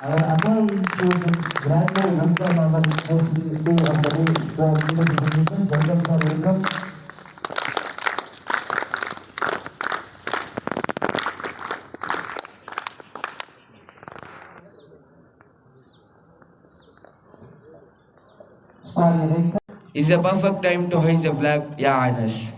It's Is a perfect time to hoist the flag, Ya Anas.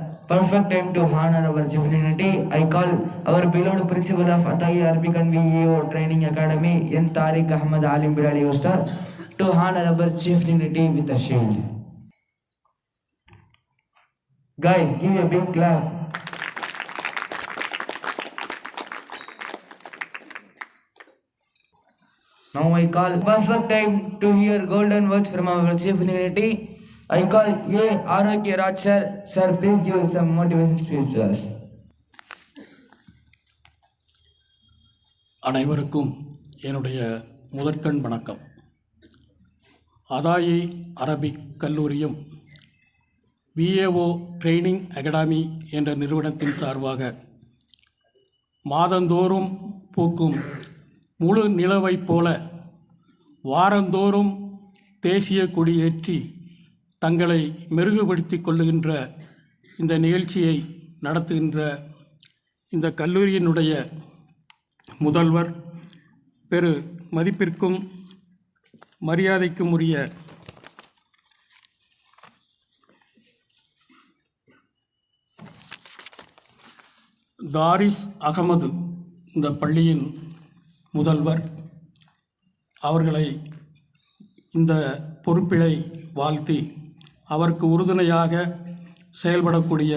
perfect time to honor our divinity. I call our beloved principal of Atai Arabic and VEO Training Academy, N. Tariq Ahmad Alim Bilali Ustad, to honor our chief dignity with a shield. Guys, give a big clap. Now I call perfect time to hear golden words from our chief dignity. I call A Arogya Raj sir. Sir, please give some motivation speech to us. அனைவருக்கும் என்னுடைய முதற்கண் வணக்கம் அதாயி Arabic கல்லூரியும் BAO training academy என்ற நிறுவனத்தின் சார்பாக மாதந்தோறும் பூக்கும் முழு நிலவைப் போல வாரந்தோறும் தேசிய கொடியேற்றி தங்களை மெருகுபடுத்தி கொள்ளுகின்ற இந்த நிகழ்ச்சியை நடத்துகின்ற இந்த கல்லூரியினுடைய முதல்வர் பெரு மதிப்பிற்கும் மரியாதைக்கும் உரிய தாரிஸ் அகமது இந்த பள்ளியின் முதல்வர் அவர்களை இந்த பொறுப்பிலை வாழ்த்தி அவருக்கு உறுதுணையாக செயல்படக்கூடிய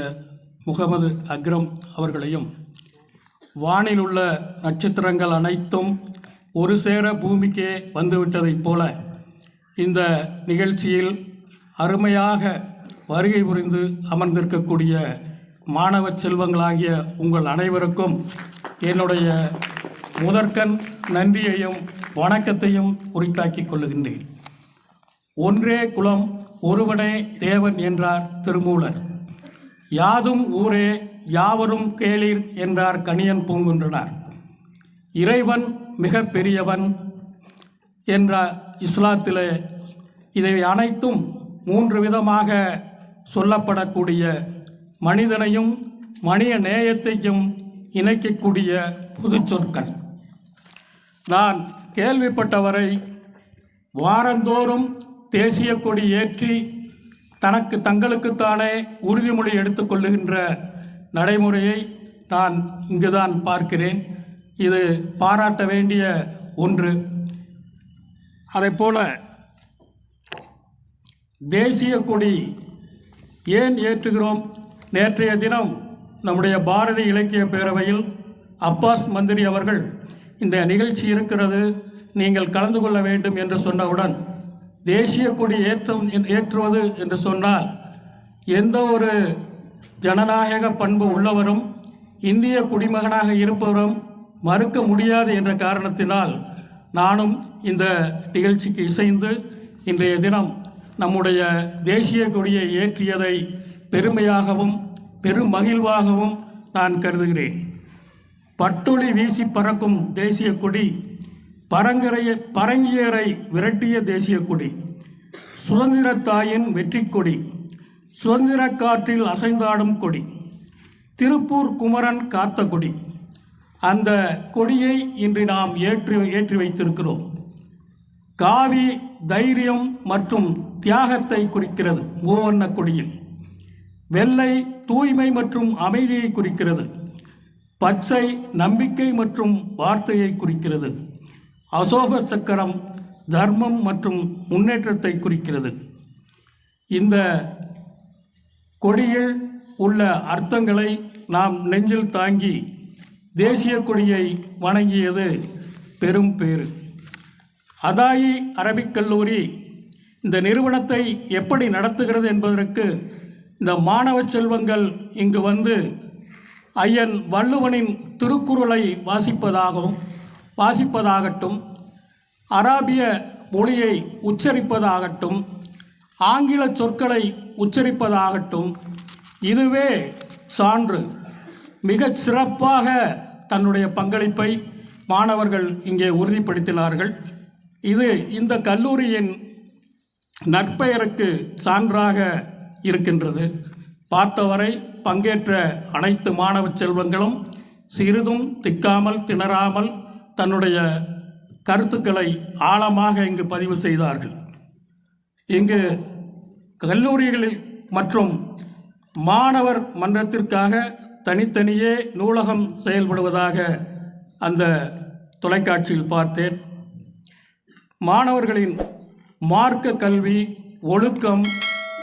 முகமது அக்ரம் அவர்களையும் வானில் உள்ள நட்சத்திரங்கள் அனைத்தும் ஒரு சேர பூமிக்கே வந்துவிட்டதைப் போல இந்த நிகழ்ச்சியில் அருமையாக வருகை புரிந்து அமர்ந்திருக்கக்கூடிய மாணவ செல்வங்களாகிய உங்கள் அனைவருக்கும் என்னுடைய முதற்கண் நன்றியையும் வணக்கத்தையும் உரித்தாக்கிக் கொள்ளுகின்றேன். ஒன்றே குலம் ஒருவனே தேவன் என்றார் திருமூலர். யாதும் ஊரே யாவரும் கேளீர் என்றார் கணியன் பூங்குன்றனார். இறைவன் மிக பெரியவன் என்ற இஸ்லாத்திலே இதை அனைத்தும் மூன்று விதமாக சொல்லப்படக்கூடிய மனிதனையும் மனித நேயத்தையும் இணைக்கக்கூடிய புது சொற்கள். நான் கேள்விப்பட்டவரை வாரந்தோறும் தேசிய கொடி ஏற்றி தனக்கு தங்களுக்குத்தானே உறுதிமொழி எடுத்துக்கொள்ளுகின்ற நடைமுறையை நான் இங்குதான் பார்க்கிறேன். இது பாராட்ட வேண்டிய ஒன்று. அதைப்போல தேசிய கொடி ஏன் ஏற்றுகிறோம்? நேற்றைய தினம் நம்முடைய பாரதி இலக்கிய பேரவையில் அப்பாஸ் மந்திரி அவர்கள் இந்த நிகழ்ச்சி இருக்கிறது நீங்கள் கலந்து கொள்ள வேண்டும் என்று சொன்னவுடன் தேசிய கொடி ஏற்றம் ஏற்றுவது என்று சொன்னால் எந்த ஒரு ஜனநாயக பண்பு உள்ளவரும் இந்திய குடிமகனாக இருப்பவரும் மறுக்க முடியாது என்ற காரணத்தினால் நானும் இந்த நிகழ்ச்சிக்கு இசைந்து இன்றைய தினம் நம்முடைய தேசிய கொடியை ஏற்றியதை பெருமையாகவும் பெரும் மகிழ்வாகவும் நான் கருதுகிறேன். பட்டொளி வீசி பறக்கும் தேசிய கொடி பரங்கரைய பரங்கியரை விரட்டிய தேசிய கொடி சுதந்திர தாயின் வெற்றி கொடி சுதந்திர காற்றில் அசைந்தாடும் கொடி திருப்பூர் குமரன் காத்த கொடி. அந்த கொடியை இன்று நாம் ஏற்றி ஏற்றி வைத்திருக்கிறோம். காவி தைரியம் மற்றும் தியாகத்தை குறிக்கிறது மூவண்ண கொடியில். வெள்ளை தூய்மை மற்றும் அமைதியை குறிக்கிறது. பச்சை நம்பிக்கை மற்றும் வார்த்தையை குறிக்கிறது. அசோக சக்கரம் தர்மம் மற்றும் முன்னேற்றத்தை குறிக்கிறது. இந்த கொடியில் உள்ள அர்த்தங்களை நாம் நெஞ்சில் தாங்கி தேசிய கொடியை வணங்கியது பெரும் பேறு. அதாயி அரபிக் கல்லூரி இந்த நிறுவனத்தை எப்படி நடத்துகிறது என்பதற்கு இந்த மாணவ செல்வங்கள் இங்கு வந்து ஐயன் வள்ளுவனின் திருக்குறளை வாசிப்பதாகவும் வாசிப்பதாகட்டும் அராபிய மொழியை உச்சரிப்பதாகட்டும் ஆங்கில சொற்களை உச்சரிப்பதாகட்டும் இதுவே சான்று. மிகச் சிறப்பாக தன்னுடைய பங்களிப்பை மாணவர்கள் இங்கே உறுதிப்படுத்தினார்கள். இது இந்த கல்லூரியின் நற்பெயருக்கு சான்றாக இருக்கின்றது. பார்த்தவரை பங்கேற்ற அனைத்து மாணவ செல்வங்களும் சிறிதும் திக்காமல் திணறாமல் தன்னுடைய கருத்துக்களை ஆழமாக இங்கு பதிவு செய்தார்கள். இங்கு கல்லூரிகளில் மற்றும் மாணவர் மன்றத்திற்காக தனித்தனியே நூலகம் செயல்படுவதாக அந்த தொலைக்காட்சியில் பார்த்தேன். மாணவர்களின் மார்க்க கல்வி ஒழுக்கம்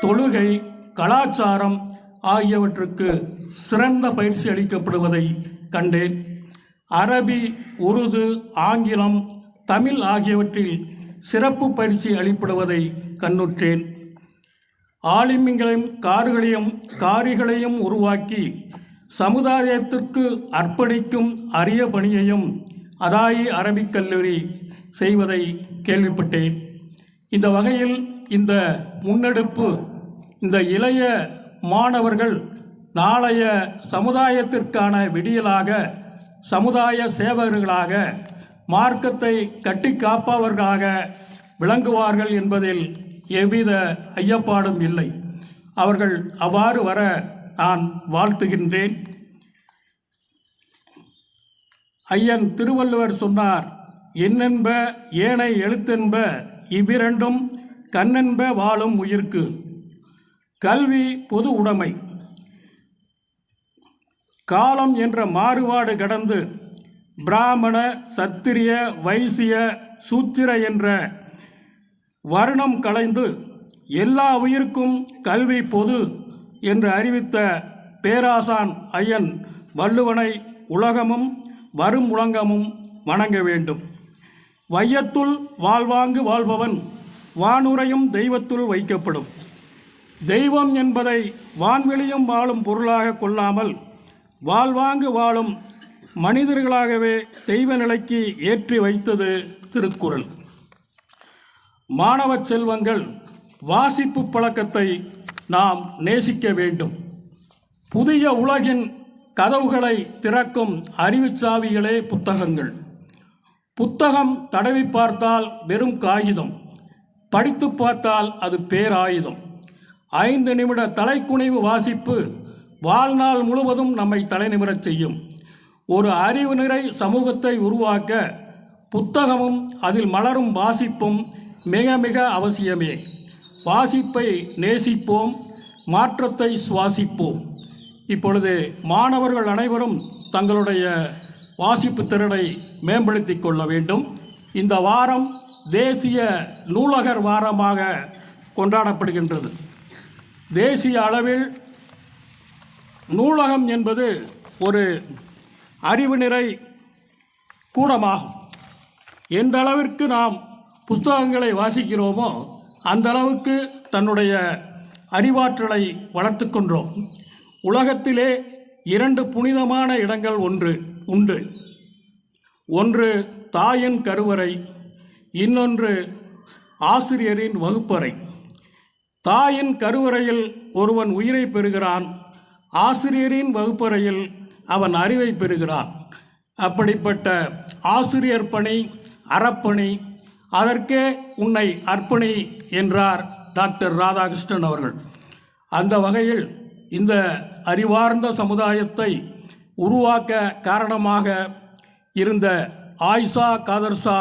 தொழுகை கலாச்சாரம் ஆகியவற்றுக்கு சிறந்த பயிற்சி அளிக்கப்படுவதை கண்டேன். அரபி உருது ஆங்கிலம் தமிழ் ஆகியவற்றில் சிறப்பு பயிற்சி அளிப்படுவதை கண்ணுற்றேன். ஆலிமிங்களையும் கார்களையும் காரிகளையும் உருவாக்கி சமுதாயத்திற்கு அர்ப்பணிக்கும் அரிய பணியையும் அதாயி அரபிக் கல்லூரி செய்வதை கேள்விப்பட்டேன். இந்த வகையில் இந்த முன்னெடுப்பு இந்த இளைய மாணவர்கள் நாளைய சமுதாயத்திற்கான விடியலாக சமுதாய சேவகர்களாக மார்க்கத்தை கட்டி காப்பவர்களாக விளங்குவார்கள் என்பதில் எவ்வித ஐயப்பாடும் இல்லை. அவர்கள் அவ்வாறு வர நான் வாழ்த்துகின்றேன். ஐயன் திருவள்ளுவர் சொன்னார் என்னென்ப ஏனை எழுத்தென்ப இவ்விரண்டும் கண்ணென்ப வாழும் உயிர்க்கு. கல்வி பொது உடைமை. காலம் என்ற மாறுபாடு கடந்து பிராமண சத்திரிய வைசிய சூத்திர என்ற வருணம் கலைந்து எல்லா உயிருக்கும் கல்வி பொது என்று அறிவித்த பேராசான் ஐயன் வள்ளுவனை உலகமும் வரும் உலகமும் வணங்க வேண்டும். வையத்துள் வாழ்வாங்கு வாழ்பவன் வானுரையும் தெய்வத்துள் வைக்கப்படும். தெய்வம் என்பதை வான்வெளியும் வாழும் பொருளாக கொள்ளாமல் வாழ்வாங்கு வாழும் மனிதர்களாகவே தெய்வ நிலைக்கு ஏற்றி வைத்தது திருக்குறள். மாணவ செல்வங்கள் வாசிப்பு பழக்கத்தை நாம் நேசிக்க வேண்டும். புதிய உலகின் கதவுகளை திறக்கும் அறிவுச்சாவிகளே புத்தகங்கள். புத்தகம் தடவி பார்த்தால் வெறும் காகிதம். படித்து பார்த்தால் அது பேராயுதம். ஐந்து நிமிட தலைக்குனிவு வாசிப்பு வாழ்நாள் முழுவதும் நம்மை தலைநிமிரச் செய்யும். ஒரு அறிவு நிறை சமூகத்தை உருவாக்க புத்தகமும் அதில் மலரும் வாசிப்பும் மிக மிக அவசியமே. வாசிப்பை நேசிப்போம் மாற்றத்தை சுவாசிப்போம். இப்பொழுது மாணவர்கள் அனைவரும் தங்களுடைய வாசிப்பு திறனை மேம்படுத்தி கொள்ள வேண்டும். இந்த வாரம் தேசிய நூலகர் வாரமாக கொண்டாடப்படுகின்றது. தேசிய அளவில் நூலகம் என்பது ஒரு அறிவு நிறை கூடமாகும். எந்த அளவிற்கு நாம் புத்தகங்களை வாசிக்கிறோமோ அந்த அளவுக்கு தன்னுடைய அறிவாற்றலை வளர்த்து கொண்டோம். உலகத்திலே இரண்டு புனிதமான இடங்கள் ஒன்று உண்டு. ஒன்று தாயின் கருவறை இன்னொன்று ஆசிரியரின் வகுப்பறை. தாயின் கருவறையில் ஒருவன் உயிரை பெறுகிறான் ஆசிரியரின் வகுப்பறையில் அவன் அறிவை பெறுகிறான். அப்படிப்பட்ட ஆசிரியர் பணி அறப்பணி அதற்கே உன்னை அர்ப்பணி என்றார் டாக்டர் ராதாகிருஷ்ணன் அவர்கள். அந்த வகையில் இந்த அறிவார்ந்த சமுதாயத்தை உருவாக்க காரணமாக இருந்த ஆயிஷா காதர்ஷா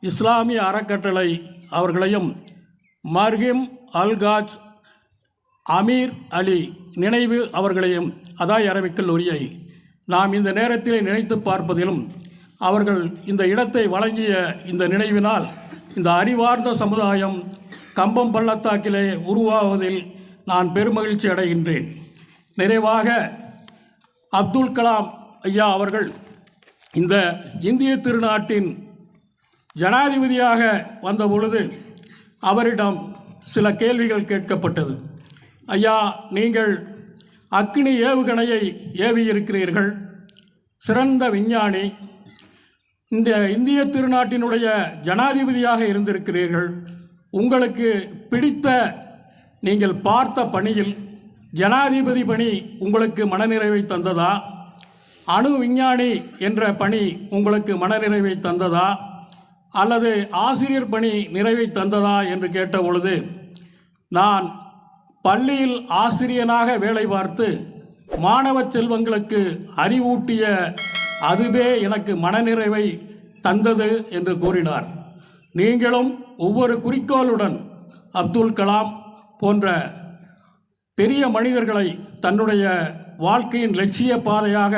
இஸ்லாமிய அறக்கட்டளை அவர்களையும் மர்ஹிம் அல்காஜ் அமீர் அலி நினைவு அவர்களையும் அதாய் அரபிக் கல்லூரியை நாம் இந்த நேரத்தில் நினைத்து பார்ப்பதிலும் அவர்கள் இந்த இடத்தை வழங்கிய இந்த நினைவினால் இந்த அறிவார்ந்த சமுதாயம் கம்பம் பள்ளத்தாக்கிலே உருவாவதில் நான் பெருமகிழ்ச்சி அடைகின்றேன். நிறைவாக அப்துல் கலாம் ஐயா அவர்கள் இந்த இந்திய திருநாட்டின் ஜனாதிபதியாக வந்த பொழுது அவரிடம் சில கேள்விகள் கேட்கப்பட்டது. ஐயா நீங்கள் அக்னி ஏவுகணையை ஏவியிருக்கிறீர்கள். சிறந்த விஞ்ஞானி. இந்த இந்திய திருநாட்டினுடைய ஜனாதிபதியாக இருந்திருக்கிறீர்கள். உங்களுக்கு பிடித்த நீங்கள் பார்த்த பணியில் ஜனாதிபதி பணி உங்களுக்கு மனநிறைவை தந்ததா? அணு விஞ்ஞானி என்ற பணி உங்களுக்கு மனநிறைவை தந்ததா? அல்லது ஆசிரியர் பணி நிறைவை தந்ததா? என்று கேட்ட பொழுது நான் பள்ளியில் ஆசிரியனாக வேலை பார்த்து மாணவ செல்வங்களுக்கு அறிவூட்டிய அதுவே எனக்கு மனநிறைவை தந்தது என்று கூறினார். நீங்களும் ஒவ்வொரு குறிக்கோளுடன் அப்துல் கலாம் போன்ற பெரிய மனிதர்களை தன்னுடைய வாழ்க்கையின் லட்சிய பாதையாக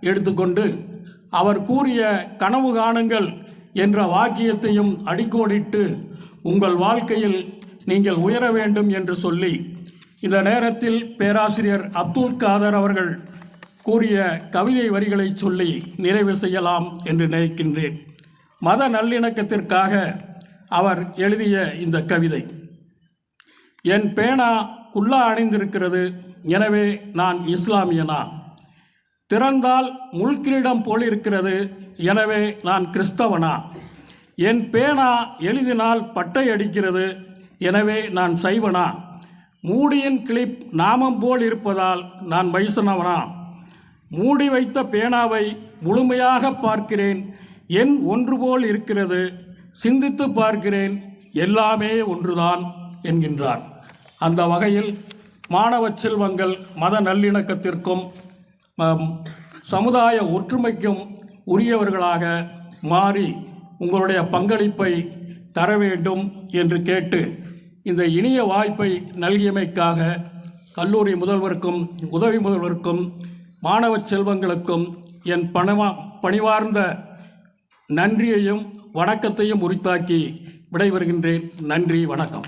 எடுத்துக்கொண்டு அவர் கூறிய கனவு காணுங்கள் என்ற வாக்கியத்தையும் அடிக்கோடிட்டு உங்கள் வாழ்க்கையில் நீங்கள் உயர வேண்டும் என்று சொல்லி இந்த நேரத்தில் பேராசிரியர் அப்துல் காதர் அவர்கள் கூறிய கவிதை வரிகளை சொல்லி நிறைவு செய்யலாம் என்று நினைக்கின்றேன். மத நல்லிணக்கத்திற்காக அவர் எழுதிய இந்த கவிதை. என் பேனா குல்லா அணிந்திருக்கிறது எனவே நான் இஸ்லாமியனா? திறந்தால் முள்கிரீடம் போல் இருக்கிறது எனவே நான் கிறிஸ்தவனா? என் பேனா எழுதினால் பட்டை அடிக்கிறது எனவே நான் சைவனா? மூடியின் கிளிப் நாமம் போல் இருப்பதால் நான் வைஷ்ணவனா மூடி வைத்த பேனாவை முழுமையாக பார்க்கிறேன். என் ஒன்று போல் இருக்கிறது. சிந்தித்து பார்க்கிறேன். எல்லாமே ஒன்றுதான் என்கின்றார். அந்த வகையில் மாணவ செல்வங்கள் மத நல்லிணக்கத்திற்கும் சமுதாய ஒற்றுமைக்கும் உரியவர்களாக மாறி உங்களுடைய பங்களிப்பை தர வேண்டும் என்று கேட்டு இந்த இனிய வாய்ப்பை நல்கியமைக்காக கல்லூரி முதல்வருக்கும் உதவி முதல்வருக்கும் மாணவ செல்வங்களுக்கும் என் பணமா பணிவார்ந்த நன்றியையும் வணக்கத்தையும் உரித்தாக்கி விடைபெறுகின்றேன். நன்றி வணக்கம்.